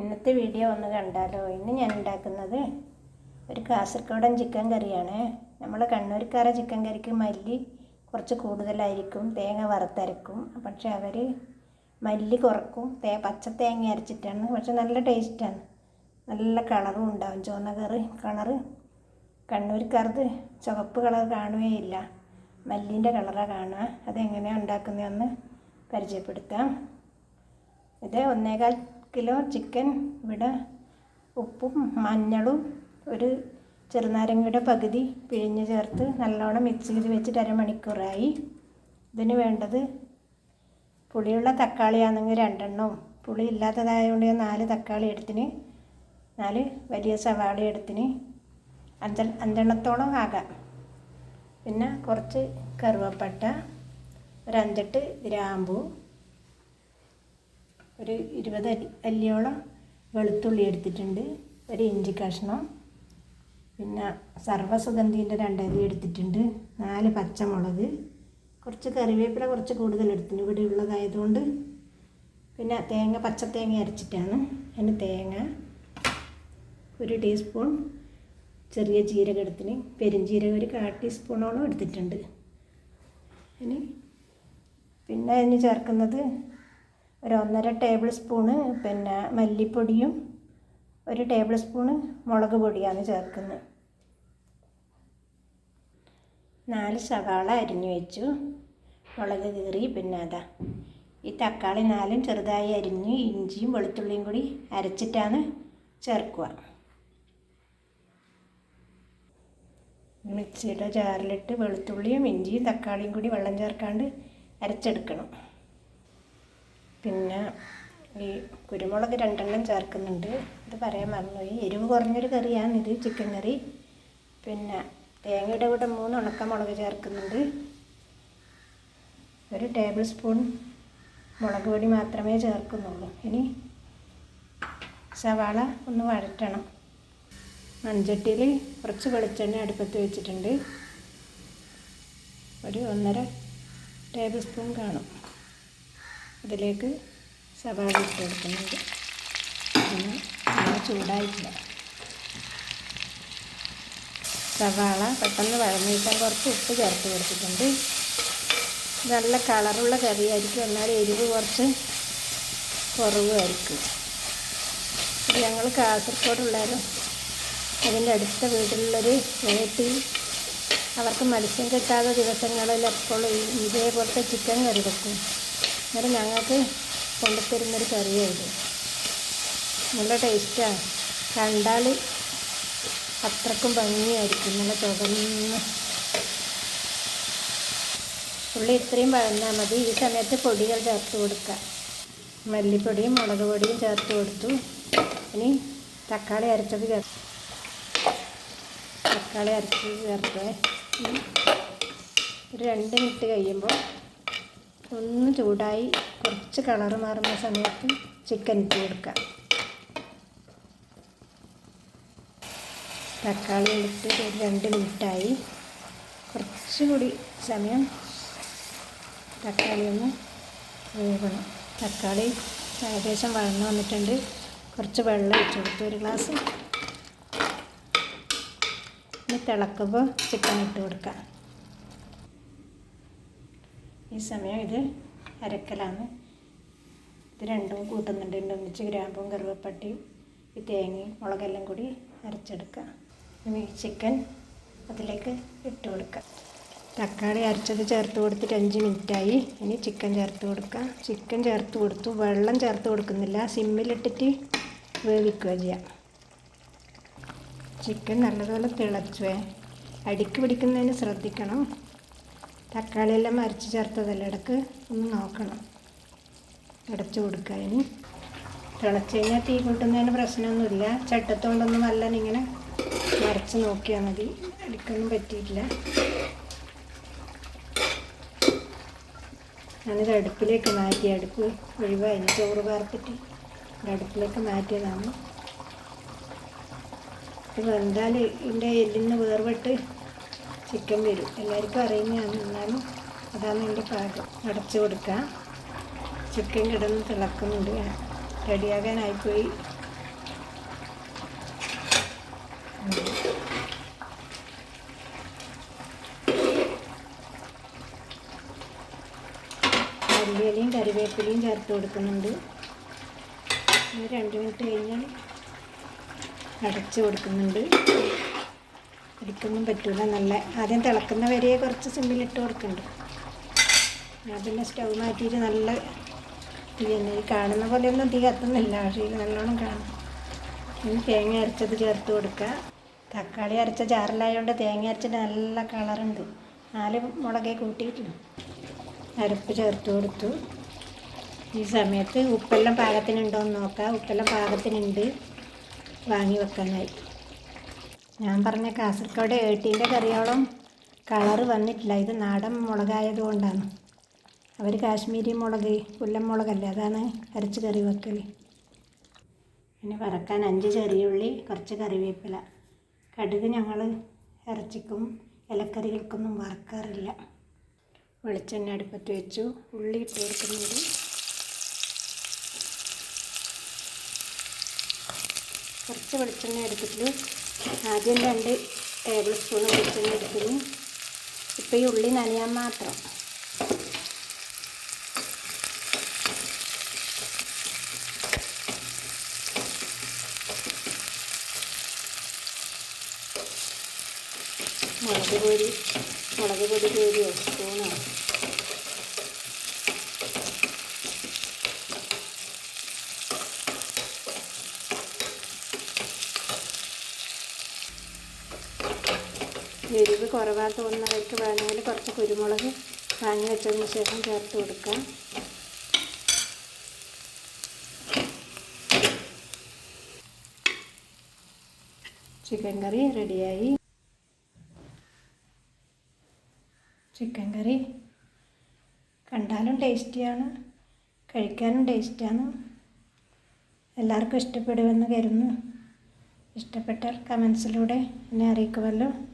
ഇന്നത്തെ വീഡിയോ ഒന്ന് കണ്ടാലോ? ഇന്ന് ഞാൻ ഉണ്ടാക്കുന്നത് ഒരു കാസർഗോഡൻ ചിക്കൻ കറിയാണ്. നമ്മൾ കണ്ണൂർക്കാര ചിക്കൻ കറിക്ക് മല്ലി കുറച്ച് കൂടുതലായിരിക്കും തേങ്ങ വറുത്തരക്കും. പക്ഷെ അവർ മല്ലി കുറക്കും തേ പച്ച തേങ്ങ അരച്ചിട്ടാണ്. പക്ഷെ നല്ല ടേസ്റ്റാണ്. നല്ല കളറും ഉണ്ടാവും. ചുവന്ന കറി കളറ് കണ്ണൂർക്കാർക്ക് ചുവപ്പ് കളർ കാണുകയില്ല മല്ലിന്റെ കളറാണ് കാണുക. അതെങ്ങനെയാണ് ഉണ്ടാക്കുന്നതെന്ന് പരിചയപ്പെടുത്താം. ഇത് ഒന്നേകാൽ കിലോ ചിക്കൻ ഇവിടെ ഉപ്പും മഞ്ഞളും ഒരു ചെറുനാരങ്ങയുടെ പകുതി പിഴിഞ്ഞ് ചേർത്ത് നല്ലോണം മിക്സ് ചെയ്ത് വെച്ചിട്ട് അരമണിക്കൂറായി. ഇതിന് വേണ്ടത് പുളിയുള്ള തക്കാളിയാണെങ്കിൽ രണ്ടെണ്ണവും പുളി ഇല്ലാത്തതായതുകൊണ്ട് ഞാൻ നാല് തക്കാളി എടുത്തിന്. നാല് വലിയ സവാള എടുത്തിന്. അഞ്ച അഞ്ചെണ്ണത്തോളം ആകാം. പിന്നെ കുറച്ച് കറുവപ്പട്ട ഒരഞ്ചെട്ട് ഗ്രാമ്പു ഒരു ഇരുപത് അല്ലി അല്ലിയോളം വെളുത്തുള്ളി എടുത്തിട്ടുണ്ട്. ഒരു ഇഞ്ചി കഷ്ണം. പിന്നെ സർവസുഗന്ധിന്റെ രണ്ടരി എടുത്തിട്ടുണ്ട്. നാല് പച്ചമുളക്. കുറച്ച് കറിവേപ്പില കുറച്ച് കൂടുതൽ എടുത്തിട്ടുണ്ട്. ഇവിടെ ഉള്ളതായതുകൊണ്ട് പിന്നെ തേങ്ങ പച്ച തേങ്ങ അരച്ചിട്ടാണ് അതിന് തേങ്ങ ഒരു ടീസ്പൂൺ ചെറിയ ജീരകം എടുത്തിന്. പെരുംജീരകം ഒരു കാ ടീസ്പൂണോളം എടുത്തിട്ടുണ്ട്. ഇനി പിന്നെ അതിന് ചേർക്കുന്നത് ഒരു ഒന്നര ടേബിൾ സ്പൂണ് പിന്നെ മല്ലിപ്പൊടിയും ഒരു ടേബിൾ സ്പൂണ് മുളക് പൊടിയാണ് ചേർക്കുന്നത്. നാല് സവാള അരിഞ്ഞു വെച്ചു. മുളക് കീറി പിന്നെ അതാ. ഈ തക്കാളി നാലും ചെറുതായി അരിഞ്ഞ് ഇഞ്ചിയും വെളുത്തുള്ളിയും കൂടി അരച്ചിട്ടാണ് ചേർക്കുക. മിക്സിയുടെ ജാറിലിട്ട് വെളുത്തുള്ളിയും ഇഞ്ചിയും തക്കാളിയും കൂടി വെള്ളം ചേർക്കാണ്ട് അരച്ചെടുക്കണം. പിന്നെ ഈ കുരുമുളക് രണ്ടെണ്ണം ചേർക്കുന്നുണ്ട്. ഇത് പറയാൻ മറന്നുപോയി. എരിവ് കുറഞ്ഞൊരു കറിയാണ് ഇത് ചിക്കൻ കറി. പിന്നെ തേങ്ങയുടെ കൂടെ മൂന്ന് ഉണക്കമുളക് ചേർക്കുന്നുണ്ട്. ഒരു ടേബിൾ സ്പൂൺ മുളക് പൊടി മാത്രമേ ചേർക്കുന്നുള്ളൂ. ഇനി സവാള ഒന്ന് വഴറ്റണം. മൺചട്ടിയിൽ കുറച്ച് വെളിച്ചെണ്ണ അടുപ്പത്ത് വെച്ചിട്ടുണ്ട്. ഒരു ഒന്നര ടേബിൾ സ്പൂൺ കാണും. അതിലേക്ക് സവാള ഇട്ട് കൊടുക്കുന്നത്. നല്ല ചൂടായിട്ടില്ല സവാള പെട്ടെന്ന് വഴഞ്ഞിട്ടാൻ കുറച്ച് ഉപ്പ് ചേർത്ത് കൊടുത്തിട്ടുണ്ട്. നല്ല കളറുള്ള കറിയായിരിക്കും എന്നാൽ എരിവ് കുറച്ച് കുറവുമായിരിക്കും. ഇത് ഞങ്ങൾ കാസർഗോഡുള്ളവരും അതിന്റെ അടുത്ത വീട്ടിലുള്ളൊരു വീട്ടിൽ അവർക്ക് മത്സ്യം കിട്ടാത്ത ദിവസങ്ങളിൽ എപ്പോഴും ഇതേപോലത്തെ ചിക്കൻ കറി വെക്കും. അന്നേരം ഞങ്ങൾക്ക് കൊണ്ടുത്തരുന്നൊരു കറിയായത് നല്ല ടേസ്റ്റാണ്. കണ്ടാൽ അത്രക്കും ഭംഗിയായിരിക്കും. നല്ല ചുവന്ന് ഉള്ളി ഇത്രയും വഴന്നാൽ മതി. ഈ സമയത്ത് പൊടികൾ ചേർത്ത് കൊടുക്കുക. മല്ലിപ്പൊടിയും മുളക് പൊടിയും ചേർത്ത് കൊടുത്തു. ഇനി തക്കാളി അരച്ചത് ചേർത്ത് തക്കാളി അരച്ചത് ചേർത്ത്. ഒരു രണ്ട് മിനിറ്റ് കഴിയുമ്പോൾ ഒന്ന് ചൂടായി കുറച്ച് കളർ മാറുന്ന സമയത്ത് ചിക്കൻ ഇട്ട് കൊടുക്കാം തക്കാളി ഇട്ട് ഒരു രണ്ട് മിനിറ്റായി. കുറച്ചുകൂടി സമയം തക്കാളി ഒന്ന് വേവണം. തക്കാളി ഏകദേശം വഴന്ന് വന്നിട്ടുണ്ട്. കുറച്ച് വെള്ളം ഒഴിച്ചു കൊടുത്തു ഒരു ഗ്ലാസ്. ഇനി തിളക്കുമ്പോൾ ചിക്കൻ ഇട്ട് കൊടുക്കാം ഈ സമയം ഇത് അരക്കലാണ്. ഇത് രണ്ടും കൂട്ടുന്നുണ്ട്. ഒന്നിച്ച് ഗ്രാമ്പും കറുവപ്പട്ടിയും ഈ തേങ്ങയും മുളകെല്ലാം കൂടി അരച്ചെടുക്കുക. ഇനി ചിക്കൻ അതിലേക്ക് ഇട്ട് കൊടുക്കുക. തക്കാളി അരച്ചത് ചേർത്ത് കൊടുത്തിട്ട് അഞ്ച് മിനിറ്റായി. ഇനി ചിക്കൻ ചേർത്ത് കൊടുക്കുക. ചിക്കൻ ചേർത്ത് കൊടുത്തു. വെള്ളം ചേർത്ത് കൊടുക്കുന്നില്ല. സിമ്മിലിട്ടിട്ട് വേവിക്കുക ചെയ്യാം. ചിക്കൻ നല്ലതുപോലെ തിളച്ചുവേ അടിക്ക് പിടിക്കുന്നതിന് ശ്രദ്ധിക്കണം. തക്കാളിയെല്ലാം അരച്ച് ചേർത്തതല്ല? ഇടയ്ക്ക് ഒന്ന് നോക്കണം. അടച്ചു കൊടുക്കുക ഇനി. തിളച്ച് കഴിഞ്ഞാൽ തീ കൂട്ടുന്നതിന് പ്രശ്നമൊന്നുമില്ല. ചട്ടത്തോണ്ടൊന്നും നല്ല ഇങ്ങനെ മറച്ച് നോക്കിയാൽ മതി. അടിക്കൊന്നും പറ്റിയിട്ടില്ല. ഞാനിത് അടുപ്പിലേക്ക് മാറ്റി. അടുപ്പ് ഒഴിവായി. ചോറ് പാർത്തിട്ട് അടുപ്പിലേക്ക് മാറ്റിയതാണ്. ഇത് വെന്താൽ ഇതിന്റെ എല്ലിന്ന് വേർപെട്ട് ചിക്കൻ വരും. എല്ലാവർക്കും അറിയുന്നതാണ്. എന്നാലും അതാണ് എന്റെ പാകം. അടച്ചു കൊടുക്കുക. ചിക്കൻ കിടന്ന് തിളക്കുന്നുണ്ട്. റെഡിയാകാനായിപ്പോയി. മല്ലിയിലയും കറിവേപ്പിലയും ചേർത്ത് കൊടുക്കുന്നുണ്ട്. രണ്ട് മിനിറ്റ് കഴിഞ്ഞാൽ അടച്ചു കൊടുക്കുന്നുണ്ട്. അടിക്കൊന്നും പറ്റൂല. നല്ല ആദ്യം തിളക്കുന്ന വരെ കുറച്ച് സിമ്മിലിട്ട് കൊടുക്കുന്നുണ്ട് ഞാൻ പിന്നെ സ്റ്റൗ മാറ്റിയിട്ട് നല്ല തീ തന്നെ. ഈ കാണുന്ന പോലെയൊന്നും തീ കത്തുന്നില്ല. പക്ഷേ ഇത് നല്ലോണം കാണും. ഇനി തേങ്ങ അരച്ചത് ചേർത്ത് കൊടുക്കുക തക്കാളി അരച്ച ചാറിലായതുകൊണ്ട് തേങ്ങ അരച്ചിട്ട് നല്ല കളറുണ്ട്. നാല് മുളകേ കൂട്ടിയിട്ടുള്ളൂ. അരപ്പ് ചേർത്ത് കൊടുത്തു. ഈ സമയത്ത് ഉപ്പെല്ലാം പാകത്തിനുണ്ടോ എന്ന് നോക്കാം. ഉപ്പെല്ലാം പാകത്തിനുണ്ട്. വാങ്ങി വെക്കാനായി ഞാൻ പറഞ്ഞ കാസർഗോഡ് ഏട്ടീന്റെ കറിയോളം കളറ് വന്നിട്ടില്ല. ഇത് നാടൻ മുളകായത് കൊണ്ടാണ്. അവർ കാശ്മീരി മുളക് പുല്ലൻ മുളകല്ലേ? അതാണ് അരച്ച് കറി വെക്കൽ പിന്നെ വറക്കാൻ അഞ്ച് ചെറിയുള്ളി കുറച്ച് കറിവേപ്പില. കടുക് ഞങ്ങൾ ഇറച്ചിക്കും ഇലക്കറികൾക്കൊന്നും വറക്കാറില്ല. വെളിച്ചെണ്ണ അടുപ്പത്ത് വെച്ചു. ഉള്ളി ഇട്ട് കൊടുക്കുന്നുണ്ട്. കുറച്ച് വെളിച്ചെണ്ണ എടുത്തിട്ട് ആദ്യം രണ്ട് ടേബിൾ സ്പൂൺ വെളിച്ചെണ്ണ എടുക്കുന്നു. ഇപ്പോൾ ഈ ഉള്ളി നനയാൻ മാത്രം. മുളക് പൊടി മുളക് പൊടി പേരിയോ സ്പൂണോ എരിവ് കുറവാണ് തോന്നുന്നവർക്ക് വേണമെങ്കിൽ കുറച്ച് കുരുമുളക് വാങ്ങി വെച്ചതിന് ശേഷം ചേർത്ത് കൊടുക്കാം. ചിക്കൻ കറി റെഡിയായി. ചിക്കൻ കറി കണ്ടാലും ടേസ്റ്റിയാണ് കഴിക്കാനും ടേസ്റ്റിയാണ് എല്ലാവർക്കും ഇഷ്ടപ്പെടുമെന്ന് കരുതുന്നു. ഇഷ്ടപ്പെട്ടാൽ കമൻസിലൂടെ എന്നെ അറിയിക്കുമല്ലോ.